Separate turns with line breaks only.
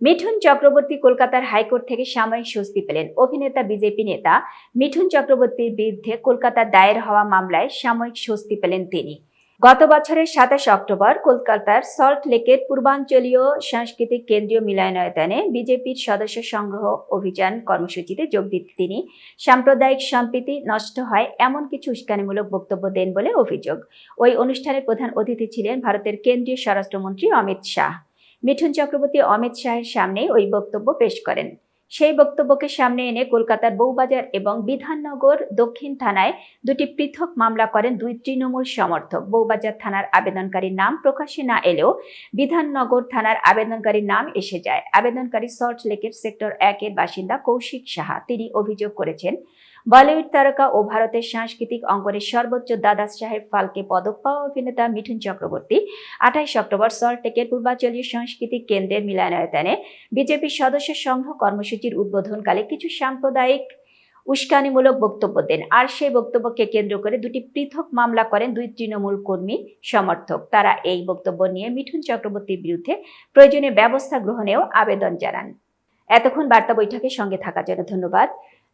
মিঠুন চক্রবর্তী কলকাতার হাইকোর্ট থেকে সাময়িক স্বস্তি পেলেন। অভিনেতা, বিজেপি নেতা মিঠুন চক্রবর্তীর বিরুদ্ধে কলকাতার দায়ের হওয়া মামলায় সাময়িক স্বস্তি পেলেন তিনি। গত বছরের সাতাশ অক্টোবর কলকাতার সল্ট লেকের পূর্বাঞ্চলীয় সাংস্কৃতিক কেন্দ্রীয় মিলনায়তনে বিজেপির সদস্য সংগ্রহ অভিযান কর্মসূচিতে যোগ দিতে তিনি সাম্প্রদায়িক সম্প্রীতি নষ্ট হয় এমন কিছু উস্কানিমূলক বক্তব্য দেন বলে অভিযোগ। ওই অনুষ্ঠানের প্রধান অতিথি ছিলেন ভারতের কেন্দ্রীয় স্বরাষ্ট্রমন্ত্রী অমিত শাহ। মিঠুন চক্রবর্তী অমিত শাহের সামনে ওই বক্তব্য পেশ করেন। সেই বক্তব্যকে সামনে এনে কলকাতার বউবাজার এবং বিধাননগর দক্ষিণ থানায় দুটি পৃথক মামলা করেন দুই তৃণমূল সমর্থক। বউবাজার থানার আবেদনকারীর নাম প্রকাশে না এলেও বিধাননগর থানার আবেদনকারীর নাম এসে যায়। আবেদনকারী সল্ট লেকের সেক্টর একের বাসিন্দা কৌশিক সাহা। তিনি অভিযোগ করেছেন বলিউড তারকা ও ভারতের সাংস্কৃতিক অঙ্গনের সর্বোচ্চ দাদা সাহেব ফালকে পদক পাওয়া অভিনেতা মিঠুন চক্রবর্তী। আঠাইশ অক্টোবর সল্টটেকের পূর্বাঞ্চলীয় সাংস্কৃতিক কেন্দ্রের মিলনায়তনে বিজেপির সদস্য সংঘ কর্মসূচির উদ্বোধনকালে কিছু সাম্প্রদায়িক উস্কানিমূলক বক্তব্য দেন। আর সেই বক্তব্যকে কেন্দ্র করে দুটি পৃথক মামলা করেন দুই তৃণমূল কর্মী সমর্থক। তারা এই বক্তব্য নিয়ে মিঠুন চক্রবর্তীর বিরুদ্ধে প্রয়োজনীয় ব্যবস্থা গ্রহণেও আবেদন জানান। এতক্ষণ বার্তা বৈঠকের সঙ্গে থাকার জন্য ধন্যবাদ।